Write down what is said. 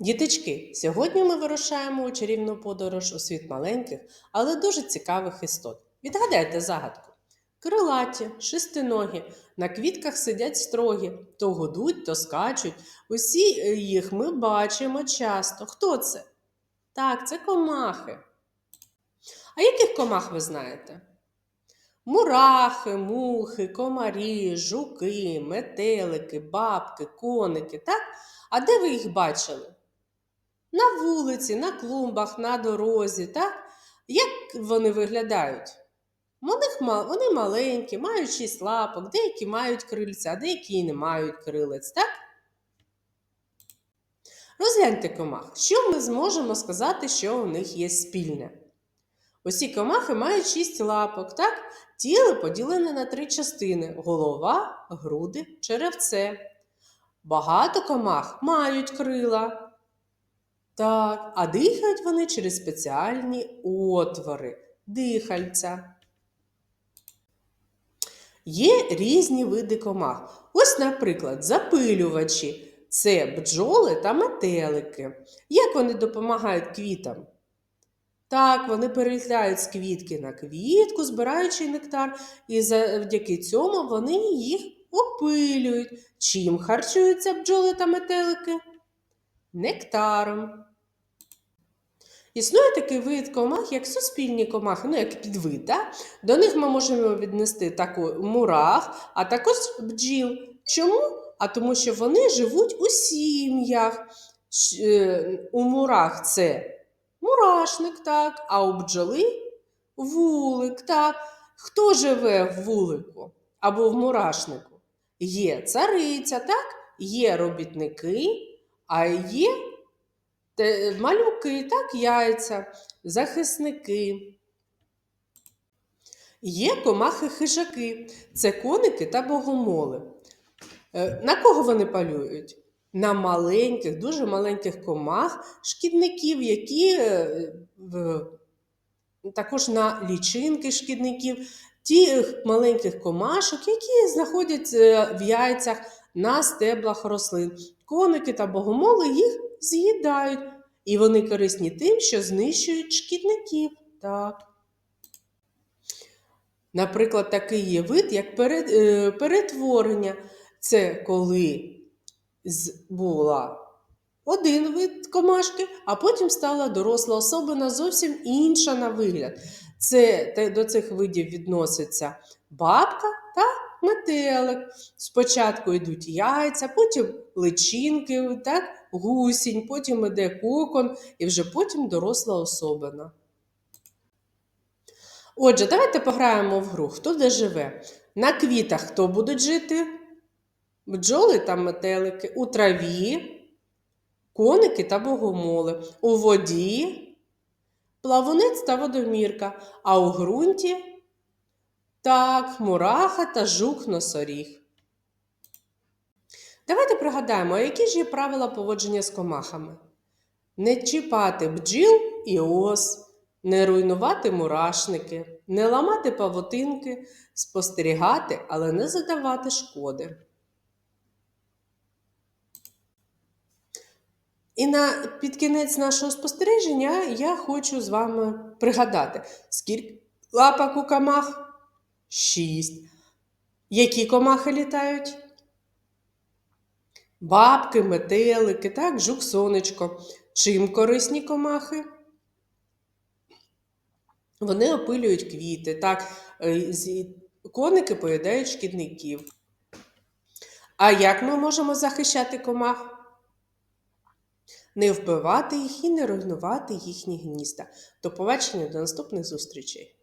Діточки, сьогодні ми вирушаємо у чарівну подорож у світ маленьких, але дуже цікавих істот. Відгадайте загадку. Крилаті, шестиногі, на квітках сидять строгі, то гудуть, то скачуть. Усі е, їх ми бачимо часто. Хто це? Так, це комахи. А яких комах ви знаєте? Мурахи, мухи, комарі, жуки, метелики, бабки, коники, так? А де ви їх бачили? На вулиці, на клумбах, на дорозі, так? Як вони виглядають? Вони, маленькі, мають шість лапок, деякі мають крильця, а деякі не мають крилець, так? Розгляньте комах, що ми зможемо сказати, що у них є спільне? Усі комахи мають шість лапок, так? Тіло поділене на три частини: голова, груди, черевце. Багато комах мають крила. Так, а дихають вони через спеціальні отвори, дихальця. Є різні види комах. Ось, наприклад, запилювачі це бджоли та метелики. Як вони допомагають квітам? Так, вони перелітають з квітки на квітку, збираючи нектар, і завдяки цьому вони їх опилюють. Чим харчуються бджоли та метелики? Нектаром. Існує такий вид комах, як суспільні комахи, ну як підвид. Да? До них ми можемо віднести таку мурах, а також бджіл. Чому? А тому що вони живуть у сім'ях. е, У мурах це мурашник, так, а у бджоли вулик. так. Хто живе в вулику або в мурашнику? Є цариця, так? є робітники, а є малюки, так, яйця, захисники. Є комахи-хижаки, це коники та богомоли. Е, На кого вони полюють? На маленьких, дуже маленьких комах, шкідників, які е, також на лічинки шкідників, тих маленьких комашок, які знаходяться в яйцях на стеблах рослин. Коники та богомоли їх з'їдають, і вони корисні тим, що знищують шкідників. Так. Наприклад, такий є вид, як е, перетворення. Це коли була один вид комашки, а потім стала доросла особина зовсім інша на вигляд. Це До цих видів відноситься бабка та метелик. Спочатку йдуть яйця, потім личинки, так, гусінь, потім йде кокон і вже потім доросла особина. Отже, давайте пограємо в гру, хто де живе. На квітах хто будуть жити? Бджоли та метелики, у траві, коники та богомоли, у воді, плавунець та водомірка, а у ґрунті так, мураха та жук носоріг. Давайте пригадаємо, які ж є правила поводження з комахами. Не чіпати бджіл і ос, не руйнувати мурашники, не ламати павутинки, спостерігати, але не задавати шкоди. І на під кінець нашого спостереження я хочу з вами пригадати, скільки лапок у комах? Шість. Які комахи літають? Бабки, метелики, так, жук сонечко. Чим корисні комахи? Вони опилюють квіти, так, е, коники поїдають шкідників. А як ми можемо захищати комах? Не вбивати їх і не руйнувати їхні гнізда. До побачення до наступних зустрічей!